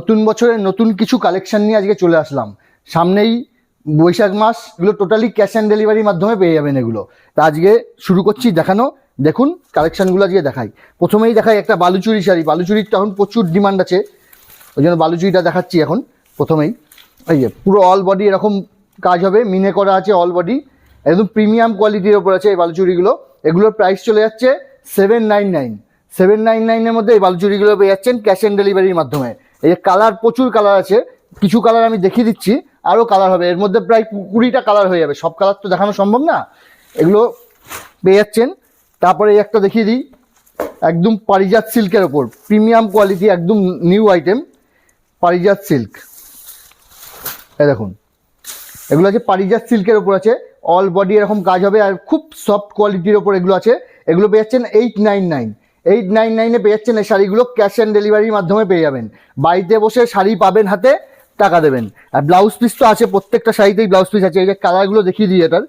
নতুন বছরের নতুন কিছু কালেকশন নিয়ে আজকে চলে আসলাম। সামনেই বৈশাখ মাস, এগুলো টোটালি ক্যাশ অ্যান্ড ডেলিভারির মাধ্যমে পেয়ে যাবেন এগুলো। তা আজকে শুরু করছি দেখানো। দেখুন কালেকশনগুলো আজকে দেখাই। প্রথমেই দেখাই একটা বালুচুরি শাড়ি। বালুচুরির তো এখন প্রচুর ডিমান্ড আছে। ওই জন্য বালুচুরিটা দেখাচ্ছি এখন, প্রথমেই। এই যে, পুরো অল বডি এরকম কাজ হবে। মিনে করা আছে অল বডি একদম প্রিমিয়াম কোয়ালিটির ওপর আছে এই বালুচুরিগুলো। এগুলোর প্রাইস চলে যাচ্ছে seven nine nine seven nine নাইনের মধ্যে এই বালুচুরিগুলো পেয়ে যাচ্ছেন ক্যাশ অ্যান্ড ডেলিভারির মাধ্যমে। এই কালার, প্রচুর কালার আছে। কিছু কালার আমি দেখিয়ে দিচ্ছি, আরও কালার হবে। এর মধ্যে প্রায় কুড়িটা কালার হয়ে যাবে। সব কালার তো দেখানো সম্ভব না। এগুলো পেয়ে যাচ্ছেন। তারপরে একটা দেখিয়ে দিই। একদম পারিজাত সিল্কের ওপর। প্রিমিয়াম কোয়ালিটি, একদম নিউ আইটেম। পারিজাত সিল্ক। এই দেখুন। এগুলো আছে পারিজাত সিল্কের ওপর আছে। অল বডি এরকম কাজ হবে। আর খুব সফট কোয়ালিটির ওপর এগুলো আছে। এগুলো পেয়ে যাচ্ছেন eight nine nine eight nine নাইনে পেয়ে যাচ্ছেন এই শাড়িগুলো ক্যাশ অ্যান্ড ডেলিভারির মাধ্যমে পেয়ে যাবেন। বাড়িতে বসে শাড়ি পাবেন হাতে, টাকা দেবেন। আর ব্লাউজ পিস তো আছে, প্রত্যেকটা শাড়িতেই ব্লাউজ পিস আছে। এই যে কালারগুলো দেখিয়ে দিই এটার,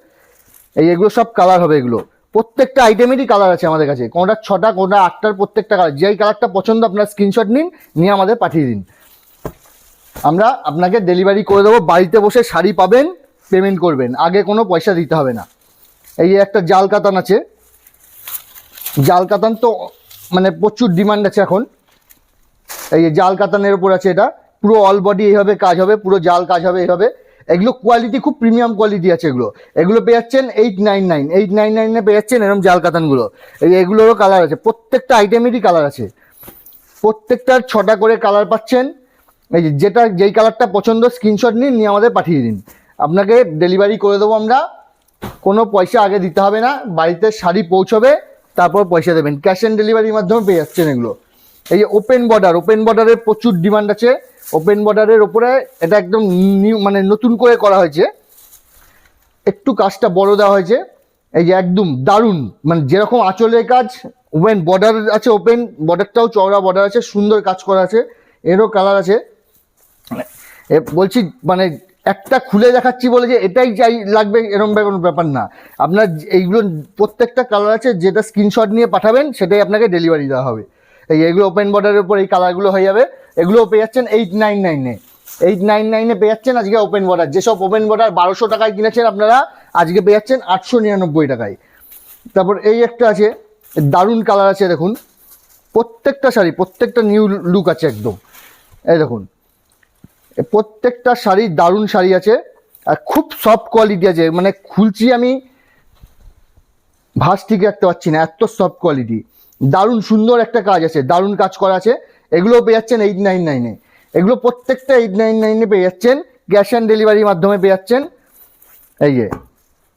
এই এগুলো সব কালার হবে এগুলো। প্রত্যেকটা আইটেমেরই কালার আছে আমাদের কাছে। কোনটা ছটা, কোনটা আটটার প্রত্যেকটা কালার যেই কালারটা পছন্দ, আপনার স্ক্রিনশট নিন, নিয়ে আমাদের পাঠিয়ে দিন। আমরা আপনাকে ডেলিভারি করে দেবো। বাড়িতে বসে শাড়ি পাবেন পেমেন্ট করবেন। আগে কোনো পয়সা দিতে হবে না। এই একটা জাল কাতান আছে। জাল কাতান তো মানে প্রচুর ডিমান্ড আছে এখন। এই যে জাল কাতানের উপর আছে এটা। পুরো অল বডি এইভাবে কাজ হবে, পুরো জাল কাজ হবে এইভাবে। এগুলো কোয়ালিটি খুব প্রিমিয়াম কোয়ালিটি আছে এগুলো। এগুলো পেয়ে যাচ্ছেন eight nine nine eight nine নাইনে পেয়ে যাচ্ছেন এরকম জাল কাতানগুলো এগুলোরও কালার আছে। প্রত্যেকটা আইটেমেরই কালার আছে। প্রত্যেকটার ছটা করে কালার পাচ্ছেন। এই যেটা, যেই কালারটা পছন্দ স্ক্রিনশট নিন, নিয়ে আমাদের পাঠিয়ে দিন। আপনাকে ডেলিভারি করে দেবো আমরা। কোনো পয়সা আগে দিতে হবে না। বাড়িতে শাড়ি পৌঁছবে। তারপর পয়সা দেবেন। ক্যাশ অন ডেলিভারির মাধ্যমে পেয়ে যাচ্ছেন এগুলো। এই যে ওপেন বর্ডার ওপেন বর্ডারের প্রচুর ডিমান্ড আছে। ওপেন বর্ডারের ওপরে এটা একদম নিউ মানে নতুন করে করা হয়েছে। একটু কাজটা বড় দেওয়া হয়েছে। এই যে একদম দারুণ মানে যেরকম আঁচলের কাজ ওপেন বর্ডার আছে ওপেন বর্ডারটাও চওড়া বর্ডার আছে, সুন্দর কাজ করা আছে, এরও কালার আছে। বলছি মানে একটা খুলে দেখাচ্ছি বলে যে এটাই চাই লাগবে এরকম কোনো ব্যাপার না। আপনার এইগুলো প্রত্যেকটা কালার আছে, যেটা স্ক্রিনশট নিয়ে পাঠাবেন, সেটাই আপনাকে ডেলিভারি দেওয়া হবে। এই এগুলো ওপেন বর্ডারের উপর এই কালারগুলো হয়ে যাবে। এগুলোও পেয়ে যাচ্ছেন এইট নাইন নাইনে এইট নাইন নাইনে পেয়ে যাচ্ছেন আজকে ওপেন বর্ডার যেসব ওপেন বর্ডার বারোশো টাকায় কিনেছেন আপনারা, আজকে পেয়ে যাচ্ছেন আটশো নিরানব্বই টাকায়। তারপর এই একটা আছে, দারুণ কালার আছে, দেখুন। প্রত্যেকটা শাড়ি, প্রত্যেকটা নিউ লুক আছে একদম। এই দেখুন। প্রত্যেকটা শাড়ি দারুণ শাড়ি আছে। আর খুব সফট কোয়ালিটি আছে। মানে খুলছি আমি ভাস ঠিক রাখতে পারছি না, এত সফট কোয়ালিটি দারুণ সুন্দর একটা কাজ আছে, দারুণ কাজ করা আছে। এগুলো পেয়ে যাচ্ছেন এইট নাইন নাইনে এগুলো প্রত্যেকটা এইট নাইন নাইনে পেয়ে যাচ্ছেন ক্যাশ অ্যান্ড ডেলিভারির মাধ্যমে পেয়ে যাচ্ছেন। এই যে,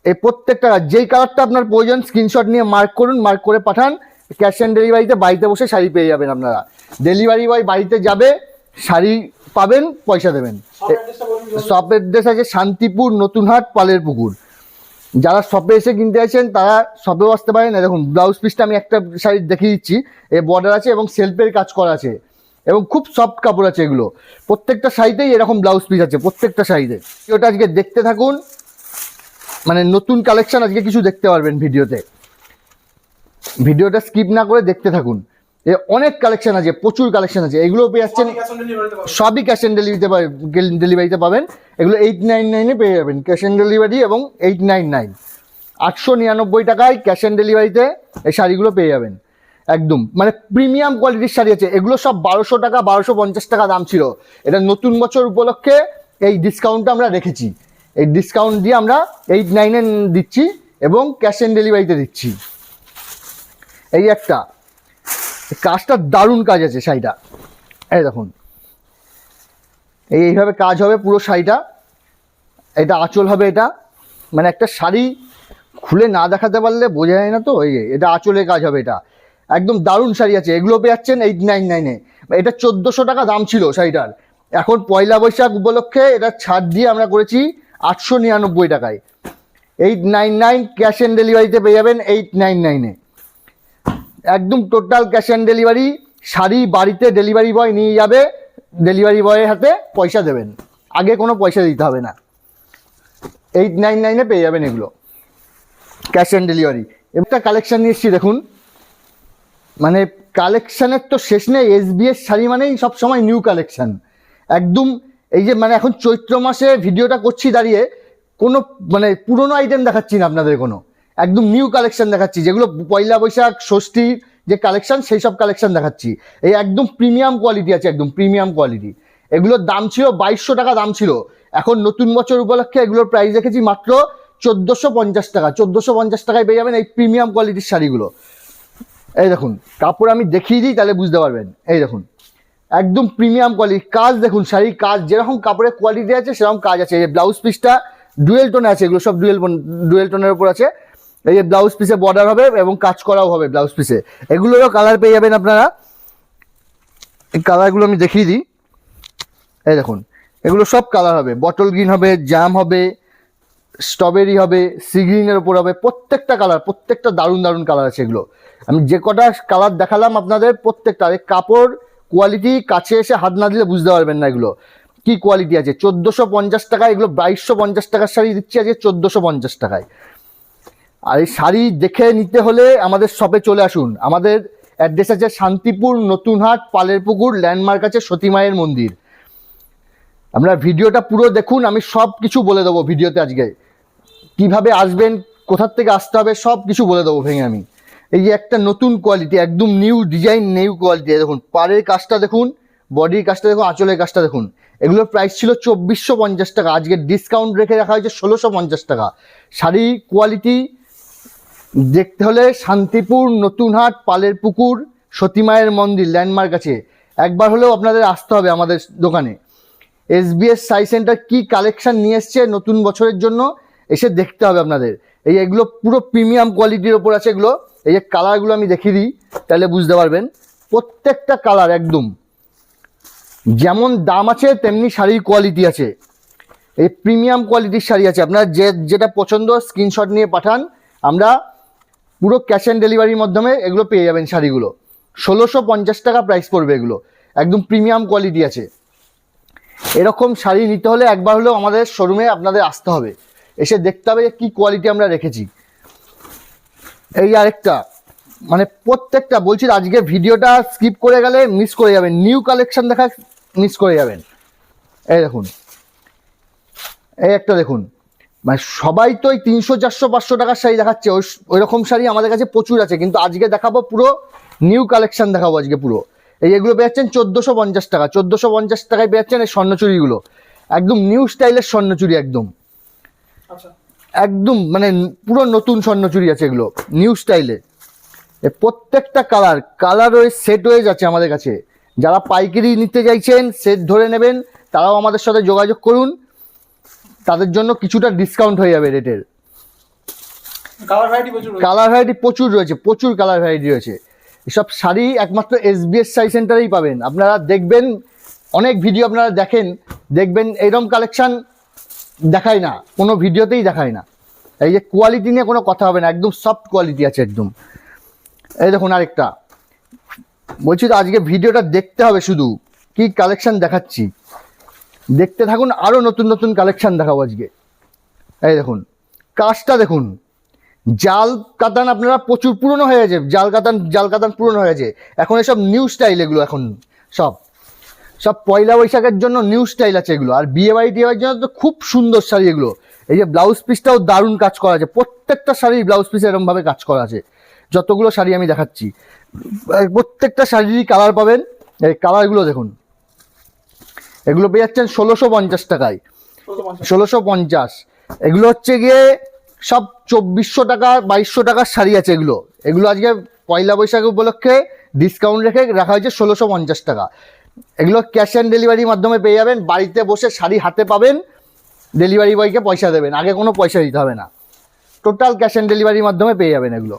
এই প্রত্যেকটা যেই কালারটা আপনার প্রয়োজন স্ক্রিনশট নিয়ে মার্ক করুন মার্ক করে পাঠান। ক্যাশ অ্যান্ড ডেলিভারিতে বাড়িতে বসে শাড়ি পেয়ে যাবেন আপনারা। ডেলিভারি বয় বাড়িতে যাবে, শাড়ি পাবেন পয়সা দেবেন। শপ অ্যাড্রেস আছে শান্তিপুর নতুনহাট পালের পুকুর। যারা শপে এসে কিনতে আছেন তারা শপেও আসতে পারেন। দেখুন ব্লাউজ পিসটা আমি একটা শাড়ি দেখিয়ে দিচ্ছি। এ বর্ডার আছে এবং সেলফের কাজ করা আছে। এবং খুব সফট কাপড় আছে এগুলো। প্রত্যেকটা শাড়িতেই এরকম ব্লাউজ পিস আছে প্রত্যেকটা শাড়িতে ওটা আজকে দেখতে থাকুন। মানে নতুন কালেকশন আজকে কিছু দেখতে পারবেন ভিডিওতে। ভিডিওটা স্কিপ না করে দেখতে থাকুন। অনেক কালেকশন আছে প্রচুর কালেকশন আছে। এগুলো পেয়ে যাচ্ছেন সবই ক্যাশ অন ডেলিভারিতে ডেলিভারিতে পাবেন এগুলো এইট নাইন নাইনে পেয়ে যাবেন ক্যাশ অন ডেলিভারি এবং এইট নাইন নাইন আটশো নিরানব্বই টাকায় ক্যাশ অন ডেলিভারিতে এই শাড়িগুলো পেয়ে যাবেন। একদম মানে প্রিমিয়াম কোয়ালিটির শাড়ি আছে। এগুলো সব বারোশো টাকা বারোশো পঞ্চাশ টাকা দাম ছিল। এটা নতুন বছর উপলক্ষে এই ডিসকাউন্টটা আমরা রেখেছি। এই ডিসকাউন্ট দিয়ে আমরা এইট নাইনে দিচ্ছি এবং ক্যাশ অন ডেলিভারিতে দিচ্ছি। এই একটা। কাজটা দারুণ কাজ আছে শাড়িটা। এই দেখুন। এই এইভাবে কাজ হবে পুরো শাড়িটা। এটা আঁচল হবে এটা। মানে একটা শাড়ি খুলে না দেখাতে পারলে বোঝা যায় না তো, এই এটা আঁচলে কাজ হবে এটা। একদম দারুণ শাড়ি আছে। এগুলো পেয়ে যাচ্ছেন এইট নাইন নাইনে এটা চোদ্দোশো টাকা দাম ছিল শাড়িটার। এখন পয়লা বৈশাখ উপলক্ষে এটা ছাড় দিয়ে আমরা করেছি আটশো নিরানব্বই টাকায়। Eight nine nine cash on ডেলিভারিতে পেয়ে যাবেন এইট নাইন নাইনে একদম total cash on delivery sari, বাড়িতে ডেলিভারি বয় নিয়ে যাবে ডেলিভারি বয়ের হাতে পয়সা দেবেন। আগে কোনো পয়সা দিতে হবে না। এইট নাইন নাইনে পেয়ে যাবেন এগুলো। ক্যাশ অন ডেলিভারি একটা কালেকশান নিয়ে এসেছি, দেখুন। মানে কালেকশানের তো শেষ নেই এস বি এস শাড়ি মানেই সবসময় নিউ কালেকশান একদম এই যে মানে এখন চৈত্র মাসে ভিডিওটা করছি দাঁড়িয়ে, কোনো মানে পুরনো আইটেম দেখাচ্ছি না আপনাদের কোনো। একদম নিউ কালেকশন দেখাচ্ছি, যেগুলো পয়লা বৈশাখ, ষষ্ঠী যে কালেকশন সেই সব কালেকশন দেখাচ্ছি। এই একদম প্রিমিয়াম কোয়ালিটি আছে, একদম প্রিমিয়াম কোয়ালিটি এগুলোর দাম ছিল বাইশশো টাকা, দাম ছিল। এখন নতুন বছর উপলক্ষে এগুলোর প্রাইস রেখেছি মাত্র চোদ্দোশো পঞ্চাশ টাকা। চোদ্দোশো পঞ্চাশ টাকায় পেয়ে যাবেন এই প্রিমিয়াম কোয়ালিটির শাড়িগুলো। এই দেখুন, কাপড় আমি দেখিয়ে দিই, তাহলে বুঝতে পারবেন। এই দেখুন, একদম প্রিমিয়াম কোয়ালিটি কাজ দেখুন, শাড়ির কাজ, যেরকম কাপড়ের কোয়ালিটি আছে, সেরকম কাজ আছে। এই ব্লাউজ পিসটা ডুয়েল টোনে আছে, এগুলো সব ডুয়েল ডুয়েল টোনের উপর আছে। এই যে ব্লাউজ পিসে বর্ডার হবে এবং কাজ করাও হবে ব্লাউজ পিসে এগুলোরও কালার পেয়ে যাবেন আপনারা। এই কালারগুলো আমি দেখিয়ে দিই। এই দেখুন, এগুলো সব কালার হবে। বটল গ্রিন হবে জাম হবে স্ট্রবেরি হবে সি গ্রিনের ওপর হবে, প্রত্যেকটা কালার প্রত্যেকটা দারুণ দারুণ কালার আছে এগুলো। আমি যে কটা কালার দেখালাম আপনাদের, প্রত্যেকটা কাপড় কোয়ালিটি কাছে এসে হাত না দিলে বুঝতে পারবেন না এগুলো। কি কোয়ালিটি আছে? চোদ্দোশো পঞ্চাশ টাকা এগুলো বাইশশো পঞ্চাশ টাকার শাড়ি দিচ্ছি আজকে চোদ্দোশো পঞ্চাশ টাকায়। আর এই শাড়ি দেখে নিতে হলে আমাদের শপে চলে আসুন। আমাদের অ্যাড্রেস আছে শান্তিপুর নতুনহাট পালের পুকুর ল্যান্ডমার্ক আছে সতীমায়ের মন্দির। আপনারা ভিডিওটা পুরো দেখুন, আমি সব কিছু বলে দেবো ভিডিওতে আজকে। কীভাবে আসবেন কোথার থেকে আসতে হবে সব কিছু বলে দেবো ভেঙে আমি। এই যে একটা নতুন কোয়ালিটি একদম নিউ ডিজাইন নিউ কোয়ালিটি দেখুন, পাড়ের কাজটা দেখুন, বডির কাজটা দেখুন, আঁচলের কাজটা দেখুন। এগুলোর প্রাইস ছিল চব্বিশশো পঞ্চাশ টাকা, আজকে ডিসকাউন্ট রেখে রাখা হয়েছে ষোলোশো পঞ্চাশ টাকা। শাড়ি কোয়ালিটি দেখতে হলে শান্তিপুর নতুনহাট পালের পুকুর সতীমায়ের মন্দির ল্যান্ডমার্ক আছে। একবার হলেও আপনাদের আসতে হবে আমাদের দোকানে। এস এসবিএস সাই সেন্টার কি কালেকশান নিয়ে এসছে নতুন বছরের জন্য, এসে দেখতে হবে আপনাদের। এই এগুলো পুরো প্রিমিয়াম কোয়ালিটির ওপর আছে এগুলো। এই যে কালারগুলো আমি দেখিয়ে দিই, তাহলে বুঝতে পারবেন। প্রত্যেকটা কালার একদম। যেমন দাম আছে, তেমনি শাড়ির কোয়ালিটি আছে। এই প্রিমিয়াম কোয়ালিটির শাড়ি আছে। আপনার যে, যেটা পছন্দ স্ক্রিনশট নিয়ে পাঠান। আমরা পুরো ক্যাশ অন ডেলিভারির মাধ্যমে এগুলো পেয়ে যাবেন শাড়িগুলো। ষোলোশো পঞ্চাশ টাকা প্রাইস পড়বে এগুলো। একদম প্রিমিয়াম কোয়ালিটি আছে। এরকম শাড়ি নিতে হলে একবার হলেও আমাদের শোরুমে আপনাদের আসতে হবে। এসে দেখতে হবে কী কোয়ালিটি আমরা রেখেছি। এই আরেকটা মানে প্রত্যেকটা, বলছি আজকে ভিডিওটা স্কিপ করে গেলে মিস করে যাবেন। নিউ কালেকশন দেখা মিস করে যাবেন। এই দেখুন। এই একটা দেখুন। মানে সবাই তো ওই তিনশো চারশো পাঁচশো টাকার শাড়ি দেখাচ্ছে। ওই ওই রকম শাড়ি আমাদের কাছে প্রচুর আছে কিন্তু আজকে দেখাবো পুরো নিউ কালেকশন দেখাবো আজকে পুরো। এই এগুলো পেয়েছেন চোদ্দোশো পঞ্চাশ টাকা। চোদ্দোশো পঞ্চাশ টাকায় পেয়েছেন এই স্বর্ণচুরিগুলো। একদম নিউ স্টাইলের স্বর্ণচুরি একদম। আচ্ছা। একদম মানে পুরো নতুন স্বর্ণচুরি আছে এগুলো নিউ স্টাইলে এ। প্রত্যেকটা কালার কালার ওই সেট হয়ে যাচ্ছে আমাদের কাছে। যারা পাইকারি নিতে চাইছেন সেট ধরে নেবেন তারাও আমাদের সাথে যোগাযোগ করুন। তাদের জন্য কিছুটা ডিসকাউন্ট হয়ে যাবে রেটের কালার ভ্যারাইটি প্রচুর রয়েছে। প্রচুর কালার ভ্যারাইটি রয়েছে। এসব শাড়ি একমাত্র এস এসবিএস সাই সেন্টারেই পাবেন। আপনারা দেখবেন অনেক ভিডিও আপনারা দেখেন দেখবেন এইরকম কালেকশান দেখায় না কোনো ভিডিওতেই দেখায় না। এই যে কোয়ালিটি নিয়ে কোনো কথা হবে না একদম সফট কোয়ালিটি আছে একদম। এই দেখুন আরেকটা। বলছি তো আজকে ভিডিওটা দেখতে হবে শুধু কি কালেকশান দেখাচ্ছি। দেখতে থাকুন আরও নতুন নতুন কালেকশন দেখাবো আজকে। এই দেখুন, কাজটা দেখুন। জাল কাতান আপনারা প্রচুর পুরনো হয়ে গেছে। জাল কাতান জাল কাতান পুরনো হয়ে গেছে। এখন এসব নিউ স্টাইল এগুলো এখন, সব। সব পয়লা বৈশাখের জন্য নিউ স্টাইল আছে এগুলো। আর বিয়ে বাড়ি টিয়ে বাড়ির জন্য তো খুব সুন্দর শাড়ি এগুলো। এই যে ব্লাউজ পিসটাও দারুণ কাজ করা আছে। প্রত্যেকটা শাড়ির ব্লাউজ পিসে এরকমভাবে কাজ করা আছে। যতগুলো শাড়ি আমি দেখাচ্ছি প্রত্যেকটা শাড়িরই কালার পাবেন। এই কালারগুলো দেখুন। এগুলো পেয়ে যাচ্ছেন ষোলোশো পঞ্চাশ টাকায়। ষোলোশো পঞ্চাশ। এগুলো হচ্ছে গিয়ে সব চব্বিশশো টাকা, বাইশশো টাকার শাড়ি আছে এগুলো। এগুলো আজকে পয়লা বৈশাখ উপলক্ষে ডিসকাউন্ট রেখে রাখা হয়েছে ষোলোশো পঞ্চাশ টাকা। এগুলো ক্যাশ অন ডেলিভারির মাধ্যমে পেয়ে যাবেন। বাড়িতে বসে শাড়ি হাতে পাবেন। ডেলিভারি বয়কে পয়সা দেবেন। আগে কোনো পয়সা দিতে হবে না। টোটাল ক্যাশ অন ডেলিভারির মাধ্যমে পেয়ে যাবেন এগুলো।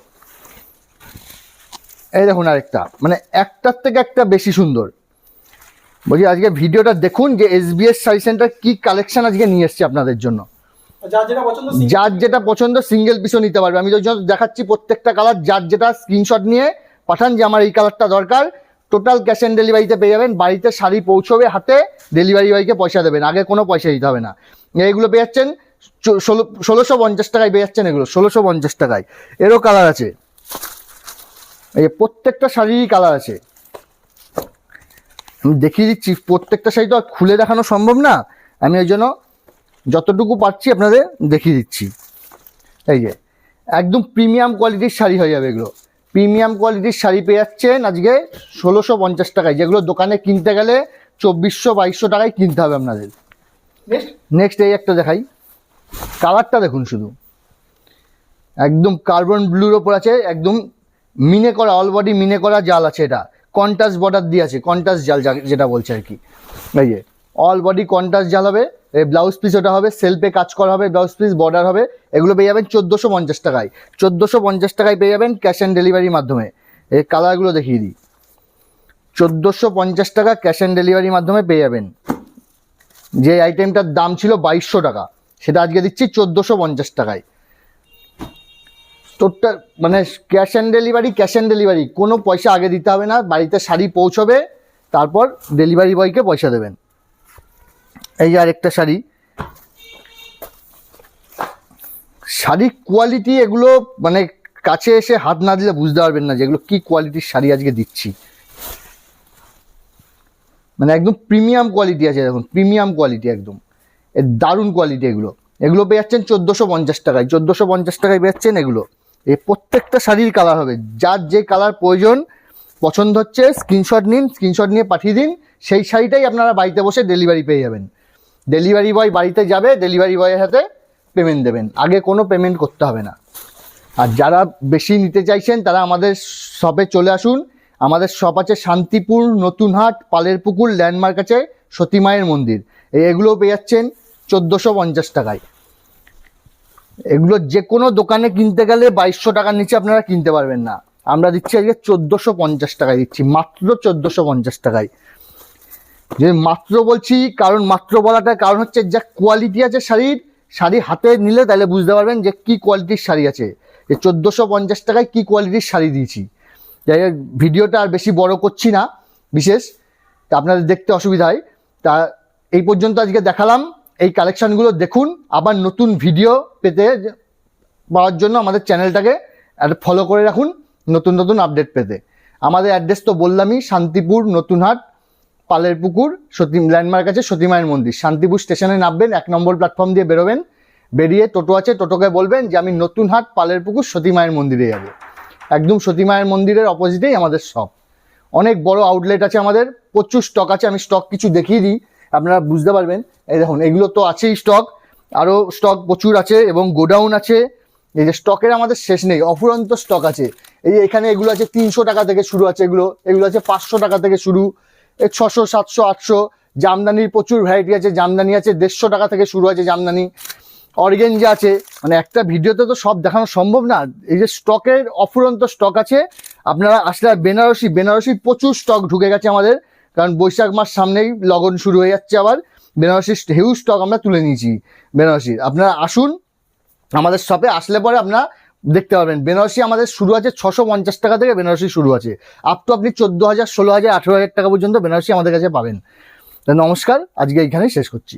এই দেখুন আরেকটা। মানে একটার থেকে একটা বেশি সুন্দর। বলছি আজকে ভিডিওটা দেখুন যে এসবিএস শাড়ি সেন্টার কি কালেকশন আজকে নিয়ে এসছে আপনাদের জন্য। যার যেটা পছন্দ single- যার যেটা পছন্দ সিঙ্গেল পিসও নিতে পারবে। আমি তো দেখাচ্ছি প্রত্যেকটা কালার যার যেটা স্ক্রিনশট নিয়ে পাঠান যে আমার এই কালারটা দরকার টোটাল ক্যাশ অন ডেলিভারিতে পেয়ে যাবেন। বাড়িতে শাড়ি পৌঁছবে হাতে ডেলিভারি বয়কে পয়সা দেবেন। আগে কোনো পয়সা দিতে হবে না। এইগুলো পেয়ে যাচ্ছেন ষোলো ষোলোশো পঞ্চাশ টাকায় পেয়ে যাচ্ছেন এগুলো ষোলোশো পঞ্চাশ টাকায়। এরও কালার আছে। এই প্রত্যেকটা শাড়িরই কালার আছে। আমি দেখিয়ে দিচ্ছি প্রত্যেকটা শাড়ি তো আর খুলে দেখানো সম্ভব না। আমি ওই জন্য যতটুকু পারছি আপনাদের দেখিয়ে দিচ্ছি। এই যে একদম প্রিমিয়াম কোয়ালিটির শাড়ি হয়ে যাবে এগুলো। প্রিমিয়াম কোয়ালিটির শাড়ি পেয়ে যাচ্ছেন আজকে ষোলোশো পঞ্চাশ টাকায়। যেগুলো দোকানে কিনতে গেলে চব্বিশশো বাইশশো টাকায় কিনতে হবে আপনাদের। নেক্সট নেক্সট এই একটা দেখাই। কালারটা দেখুন শুধু। একদম কার্বন ব্লুর ওপর আছে একদম মিনে করা অল বডি মিনে করা জাল আছে এটা। কন্টাস বর্ডার দিয়ে আছে, কন্টাস জাল যেটা বলছে আর কি। এই যে অল বডি কন্টাস জাল হবে ব্লাউজ পিস ওটা হবে সেলফে কাজ করা হবে ব্লাউজ পিস বর্ডার হবে, এগুলো পেয়ে যাবেন চোদ্দোশো পঞ্চাশ টাকায়। চোদ্দোশো পঞ্চাশ টাকায় পেয়ে যাবেন ক্যাশ অন ডেলিভারির মাধ্যমে। এই কালারগুলো দেখিয়ে দিই। চোদ্দোশো পঞ্চাশ টাকা ক্যাশ অন ডেলিভারির মাধ্যমে পেয়ে যাবেন। যে আইটেমটার দাম ছিল বাইশশো টাকা, সেটা আজকে দিচ্ছি চোদ্দোশো পঞ্চাশ টাকায়। তোরটা মানে cash on delivery cash on delivery কোনো পয়সা আগে দিতে হবে না, বাড়িতে শাড়ি পৌঁছবে, তারপর ডেলিভারি বয়কে পয়সা দেবেন। এই যে আরেকটা শাড়ি। শাড়ির কোয়ালিটি এগুলো মানে কাছে এসে হাত না দিলে বুঝতে পারবেন না যে এগুলো কী কোয়ালিটির শাড়ি আজকে দিচ্ছি। মানে একদম প্রিমিয়াম কোয়ালিটি আছে, দেখুন প্রিমিয়াম কোয়ালিটি একদম। দারুণ কোয়ালিটি এগুলো। এগুলো পেয়ে যাচ্ছেন চোদ্দোশো পঞ্চাশ টাকায়। চোদ্দোশো পঞ্চাশ টাকায় পেয়ে যাচ্ছেন এগুলো। এই প্রত্যেকটা শাড়ির কালার হবে। যার যে কালার প্রয়োজন, পছন্দ হচ্ছে স্ক্রিনশট নিন স্ক্রিনশট নিয়ে পাঠিয়ে দিন, সেই শাড়িটাই আপনারা বাড়িতে বসে ডেলিভারি পেয়ে যাবেন। ডেলিভারি বয় বাড়িতে যাবে ডেলিভারি বয়ের হাতে পেমেন্ট দেবেন। আগে কোনো পেমেন্ট করতে হবে না। আর যারা বেশি নিতে চাইছেন, তারা আমাদের শপে চলে আসুন। আমাদের শপ আছে শান্তিপুর, নতুনহাট পালের পুকুর ল্যান্ডমার্ক আছে সতীমায়ের মন্দির। এই এগুলো পেয়ে যাচ্ছেন চোদ্দোশো পঞ্চাশ টাকায়। এগুলো যে কোনো দোকানে কিনতে গেলে বাইশশো টাকার নিচে আপনারা কিনতে পারবেন না। আমরা দিচ্ছি আজকে চোদ্দোশো পঞ্চাশ টাকায় দিচ্ছি, মাত্র চোদ্দোশো পঞ্চাশ টাকায়। যে মাত্র বলছি, কারণ মাত্র বলাটার কারণ হচ্ছে যা কোয়ালিটি আছে শাড়ির, শাড়ি হাতে নিলে তাহলে বুঝতে পারবেন যে কি কোয়ালিটির শাড়ি আছে। যে চোদ্দোশো পঞ্চাশ টাকায় কি কোয়ালিটির শাড়ি দিয়েছি। যাই ভিডিওটা আর বেশি বড় করছি না, বিশেষ। তা আপনাদের দেখতে অসুবিধা হয়। তা এই পর্যন্ত আজকে দেখালাম। এই কালেকশানগুলো দেখুন, আবার নতুন ভিডিও পেতে পাওয়ার জন্য আমাদের চ্যানেলটাকে ফলো করে রাখুন, নতুন নতুন আপডেট পেতে। আমাদের অ্যাড্রেস তো বললামই, শান্তিপুর নতুনহাট পালের পুকুর সতী ল্যান্ডমার্ক আছে সতীমায়ের মন্দির। শান্তিপুর স্টেশনে নামবেন, এক নম্বর প্ল্যাটফর্ম দিয়ে বেরোবেন। বেরিয়ে টোটো আছে, টোটোকে বলবেন যে, আমি নতুনহাট পালের পুকুর সতীমায়ের মন্দিরে যাব। একদম সতীমায়ের মন্দিরের অপোজিটেই আমাদের শপ অনেক বড় আউটলেট আছে আমাদের, প্রচুর স্টক আছে, আমি স্টক কিছু দেখিয়ে দিই। আপনারা বুঝতে পারবেন। এই দেখুন, এগুলো তো আছেই স্টক আরও স্টক প্রচুর আছে এবং গোডাউন আছে। এই যে স্টকের আমাদের শেষ নেই, অফুরন্ত স্টক আছে। এই এখানে এগুলো আছে তিনশো টাকা থেকে শুরু আছে এগুলো। এগুলো আছে পাঁচশো টাকা থেকে শুরু। এই ছশো, সাতশো, আটশো। জামদানির প্রচুর ভ্যারাইটি আছে, জামদানি আছে দেড়শো টাকা থেকে শুরু আছে জামদানি। অর্গেঞ্জা আছে। মানে একটা ভিডিওতে তো সব দেখানো সম্ভব না। এই যে স্টকের অফুরন্ত স্টক আছে। আপনারা আসলে বেনারসি বেনারসি প্রচুর স্টক ঢুকে গেছে আমাদের। কারণ বৈশাখ মাস সামনেই লগন শুরু হয়ে যাচ্ছে আবার। বেনারসির হিউজ স্টক আমরা তুলে নিয়েছি বেনারসির। আপনারা আসুন, আমাদের শপে আসলে পরে আপনারা দেখতে পাবেন। বেনারসি আমাদের শুরু আছে ছশো পঞ্চাশ টাকা থেকে বেনারসি শুরু আছে। আপ টু আপনি চোদ্দ হাজার, ষোলো হাজার, আঠেরো হাজার টাকা পর্যন্ত বেনারসি আমাদের কাছে পাবেন। নমস্কার, আজকে এইখানেই শেষ করছি।